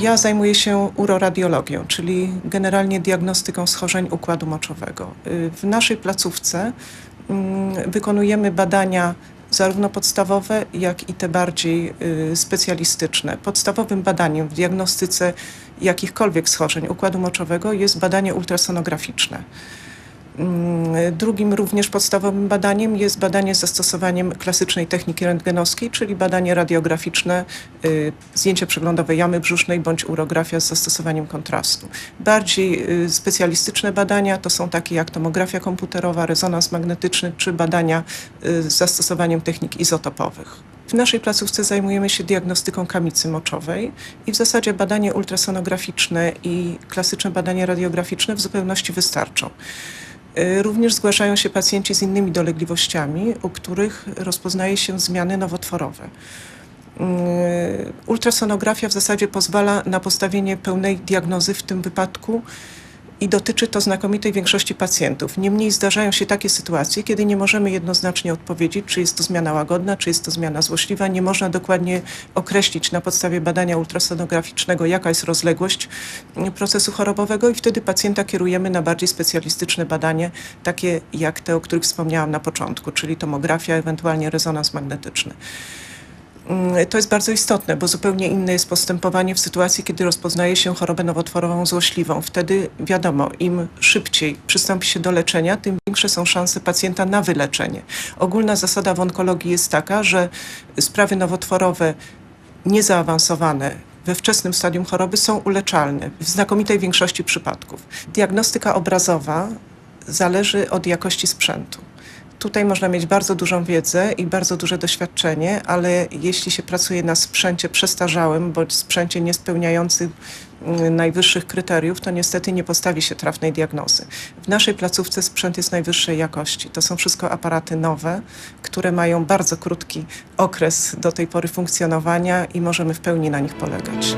Ja zajmuję się uroradiologią, czyli generalnie diagnostyką schorzeń układu moczowego. Y, W naszej placówce mm, wykonujemy badania zarówno podstawowe, jak i te bardziej y, specjalistyczne. Podstawowym badaniem w diagnostyce jakichkolwiek schorzeń układu moczowego jest badanie ultrasonograficzne. Mm, Drugim również podstawowym badaniem jest badanie z zastosowaniem klasycznej techniki rentgenowskiej, czyli badanie radiograficzne, y, zdjęcie przeglądowe jamy brzusznej bądź urografia z zastosowaniem kontrastu. Bardziej y, specjalistyczne badania to są takie jak tomografia komputerowa, rezonans magnetyczny czy badania y, z zastosowaniem technik izotopowych. W naszej placówce zajmujemy się diagnostyką kamicy moczowej i w zasadzie badanie ultrasonograficzne i klasyczne badanie radiograficzne w zupełności wystarczą. Y, Również zgłaszają się pacjenci z innymi dolegliwościami, u których rozpoznaje się zmiany nowotworowe. Y, Ultrasonografia w zasadzie pozwala na postawienie pełnej diagnozy w tym wypadku i dotyczy to znakomitej większości pacjentów. Niemniej zdarzają się takie sytuacje, kiedy nie możemy jednoznacznie odpowiedzieć, czy jest to zmiana łagodna, czy jest to zmiana złośliwa. Nie można dokładnie określić na podstawie badania ultrasonograficznego, jaka jest rozległość procesu chorobowego i wtedy pacjenta kierujemy na bardziej specjalistyczne badanie, takie jak te, o których wspomniałam na początku, czyli tomografia, ewentualnie rezonans magnetyczny. Mm, To jest bardzo istotne, bo zupełnie inne jest postępowanie w sytuacji, kiedy rozpoznaje się chorobę nowotworową złośliwą. Wtedy wiadomo, im szybciej przystąpi się do leczenia, tym większe są szanse pacjenta na wyleczenie. Ogólna zasada w onkologii jest taka, że sprawy nowotworowe niezaawansowane we wczesnym stadium choroby są uleczalne w znakomitej większości przypadków. Diagnostyka obrazowa zależy od jakości sprzętu. Tutaj można mieć bardzo dużą wiedzę i bardzo duże doświadczenie, ale jeśli się pracuje na sprzęcie przestarzałym bądź sprzęcie niespełniającym mm, najwyższych kryteriów, to niestety nie postawi się trafnej diagnozy. W naszej placówce sprzęt jest najwyższej jakości. To są wszystko aparaty nowe, które mają bardzo krótki okres do tej pory funkcjonowania i możemy w pełni na nich polegać.